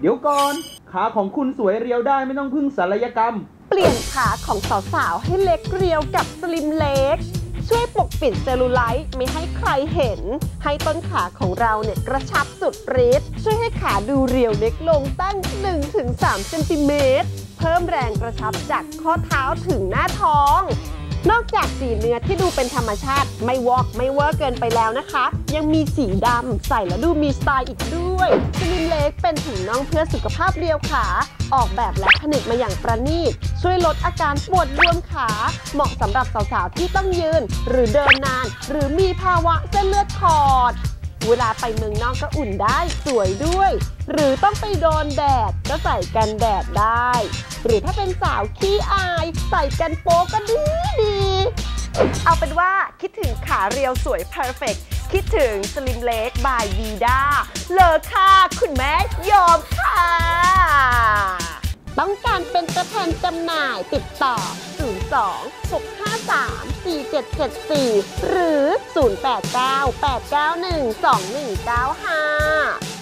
เดี๋ยวก่อน ขาของคุณสวยเรียวได้ไม่ต้องพึ่งศัลยกรรม เปลี่ยนขาของสาวๆ ให้เล็กเรียวกับสลิมเล็ก ช่วยปกปิดเซลลูไลท์ไม่ให้ใครเห็น ให้ต้นขาของเราเนี่ยกระชับสุดฤทธิ์ช่วยให้ขาดูเรียวเล็กลงตั้ง 1-3เซนติเมตร เพิ่มแรงกระชับจากข้อเท้าถึงหน้าท้อง นอกจากสีเนื้อที่ดูเป็นธรรมชาติ ไม่วอกไม่เวอร์เกินไปแล้วนะคะ ยังมีสีดำใส่แล้วดูมีสไตล์อีกด้วยสลิมเล็กเป็นถุงน่องเพื่อสุขภาพเรียวขา ออกแบบและผลิตมาอย่างประณีต ช่วยลดอาการปวดรวมขา เหมาะสำหรับสาวๆที่ต้องยืน หรือเดินนาน หรือมีภาวะเส้นเลือดขอด เวลาไปเมืองนอกก็อุ่นได้สวยด้วย หรือต้องไปโดนแดดก็ใส่กันแดดได้ หรือถ้าเป็นสาวขี้อาย ใส่กันโป๊ก็ดีดี เอาเป็นว่าคิดถึงขาเรียวสวย perfect คิดถึงสลิมเล็กบายวีด้าเลอค่ะคุณแม่ยอมค่ะ ต้องการเป็นตัวแทนจำหน่ายติดต่อ0 653 4774 หรือ 089 891 2195